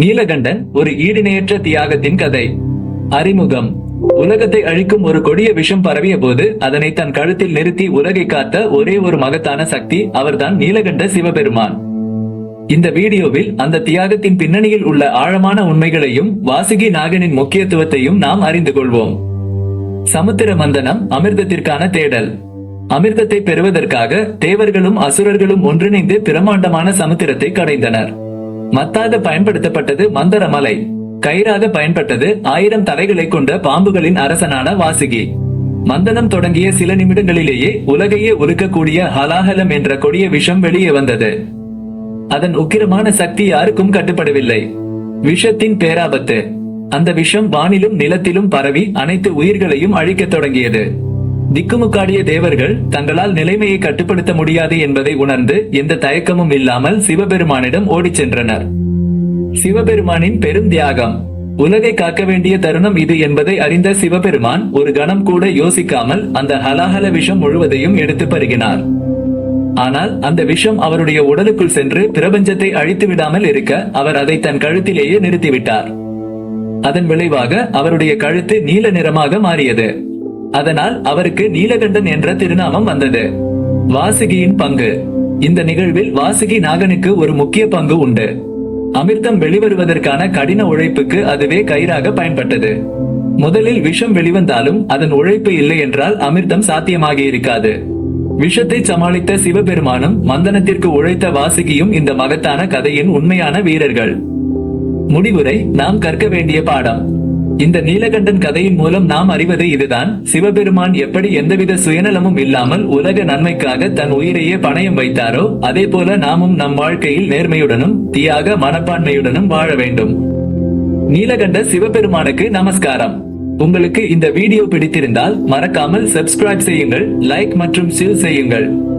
நீலகண்டன் ஒரு ஈடிணையற்ற தியாகத்தின் கதை. அறிமுகம். உலகத்தை அழிக்கும் ஒரு கொடிய விஷம் பரவிய போது அதனை தன் கழுத்தில் நிறுத்தி உலகை காத்த ஒரே ஒரு மகத்தான சக்தி அவர்தான் நீலகண்ட சிவபெருமான். இந்த வீடியோவில் அந்த தியாகத்தின் பின்னணியில் உள்ள ஆழமான உண்மைகளையும் வாசுகி நாகனின் முக்கியத்துவத்தையும் நாம் அறிந்து கொள்வோம். சமுத்திர மந்தனம் அமிர்தத்திற்கான தேடல். அமிர்தத்தை பெறுவதற்காக தேவர்களும் அசுரர்களும் ஒன்றிணைந்து பிரமாண்டமான சமுத்திரத்தை கடைந்தனர். மத்தாத பயன்படுத்தப்பட்டது மந்தரமலை. கயிறாக பயன்பட்டது ஆயிரம் தலைகளை கொண்ட பாம்புகளின் அரசனான வாசுகி. மந்தனம் தொடங்கிய சில நிமிடங்களிலேயே உலகையே ஒழுக்கக்கூடிய ஹலாஹலம் என்ற கொடிய விஷம் வெளியே வந்தது. அதன் உக்கிரமான சக்தி யாருக்கும் கட்டுப்படவில்லை. விஷத்தின் பேராபத்து. அந்த விஷம் வானிலும் நிலத்திலும் பரவி அனைத்து உயிர்களையும் அழிக்கத் தொடங்கியது. திக்குமுக்காடிய தேவர்கள் தங்களால் நிலைமையை கட்டுப்படுத்த முடியாது என்பதை உணர்ந்து எந்த தயக்கமும் இல்லாமல் சிவபெருமானிடம் ஓடிச் சென்றனர். சிவபெருமானின் பெரும் தியாகம். உலகை காக்க வேண்டிய தருணம் இது என்பதை அறிந்த சிவபெருமான் ஒரு கணம் கூட யோசிக்காமல் அந்த ஹலாஹல விஷம் முழுவதையும் எடுத்து பருகினார். ஆனால் அந்த விஷம் அவருடைய உடலுக்குள் சென்று பிரபஞ்சத்தை அழித்து விடாமல் இருக்க அவர் அதை தன் கழுத்திலேயே நிறுத்திவிட்டார். அதன் விளைவாக அவருடைய கழுத்து நீல நிறமாக மாறியது. அதனால் அவருக்கு நீலகண்டன் என்ற திருநாமம் வந்தது. வாசுகியின் பங்கு. இந்த நிகழ்வில் வாசுகி நாகனுக்கு ஒரு முக்கிய பங்கு உண்டு. அமிர்தம் வெளிவருவதற்கான கடின உழைப்புக்கு அதுவே கயிறாக பயன்பட்டது. முதலில் விஷம் வெளிவந்தாலும் அதன் உழைப்பு இல்லை என்றால் அமிர்தம் சாத்தியமாகி இருக்காது. விஷத்தை சமாளித்த சிவபெருமானும் மந்தனத்திற்கு உழைத்த வாசுகியும் இந்த மகத்தான கதையின் உண்மையான வீரர்கள். முடிவுரை நாம் கற்க வேண்டிய பாடம். இந்த நீலகண்டன் கதையின் மூலம் நாம் அறிவது இதுதான். சிவபெருமான் எப்படி எந்தவித சுயநலமும் இல்லாமல் உலக நன்மைக்காக தன் உயிரையே பணயம் வைத்தாரோ அதே போல நாமும் நம் வாழ்க்கையில் நேர்மையுடனும் தியாக மனப்பான்மையுடனும் வாழ வேண்டும். நீலகண்ட சிவபெருமானுக்கு நமஸ்காரம். உங்களுக்கு இந்த வீடியோ பிடித்திருந்தால் மறக்காமல் சப்ஸ்கிரைப் செய்யுங்கள் லைக் மற்றும் ஷேர் செய்யுங்கள்.